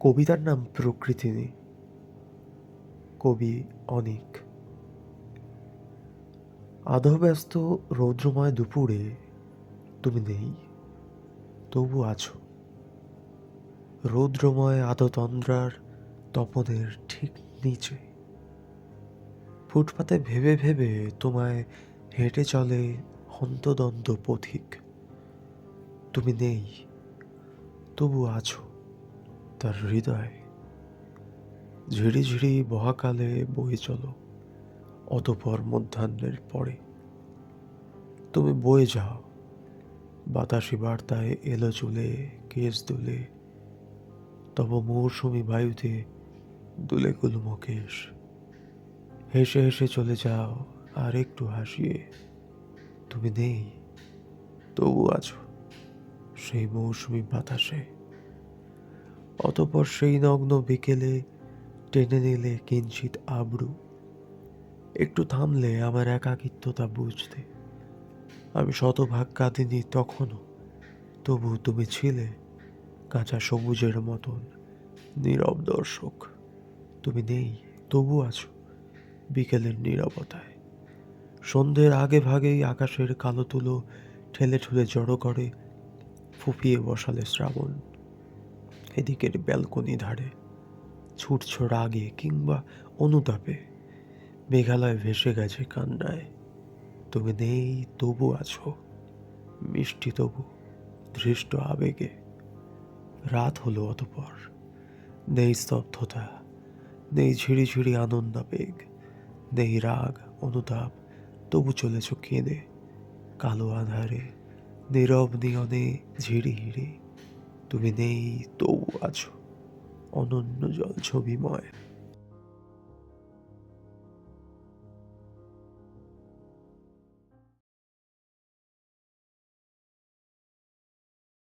কবিতার নাম প্রকৃতিনী কবি অনিক। আধব্যস্ত রৌদ্রময় দুপুরে তুমি নেই, তবু আছো। রৌদ্রময় আধতন্দ্রার তপনের ঠিক নিচে। ফুটপাতে ভেবে ভেবে তোমায় হেঁটে চলে হন্তদন্ত পথিক। তুমি নেই, তবু আছো। তার হৃদয় ঝিরি ঝিরি বহাকালে বয়ে চলো, অতপর মধ্যাহ্নের পরে। তুমি বয়ে যাও, বাতাসি বার্তায় এলো চুলে কেস দুলে, তব মৌসুমি বায়ুতে দুলে গুলম কেশ। হেসে হেসে চলে যাও আর একটু হাসিয়ে, তুমি নেই, তবু আছো সেই মৌসুমি বাতাসে। অতপর সেই নগ্ন বিকেলে টেনে নিলে কিঞ্চিত আবরু। একটু থামলে আমার একাকিত্বতা বুঝতে। আমি শতভাগ কাঁদিনি তখনও। তবু তুমি ছিলে কাঁচা সবুজের মতন, নীরব দর্শক। তুমি নেই, তবু আছো বিকেলের নীরবতায়। সন্ধ্যের আগে ভাগেই আকাশের কালো তুলো ঠেলে ঠুলে জড়ো করে ফুপিয়ে বসালে শ্রাবণ। এদিকের ব্যালকনি ধারে, ছুটছ রাগে কিংবা অনুতাপে। মেঘালয় ভেসে গেছে কান্নায়। তুমি নেই, তবু আছো। মিষ্টি তবু, ধৃষ্ট আবেগে। রাত হলো অতপর। নেই স্তব্ধতা, নেই ঝিরি ঝিরি আনন্দাবেগ, নেই রাগ, অনুতাপ, তবু চলেছ কেঁদে। কালো আধারে, নীরব নিয়নে ঝিড়ি হিরি তুমি নেই তবু আছো। অনন্য জল ছবিময়।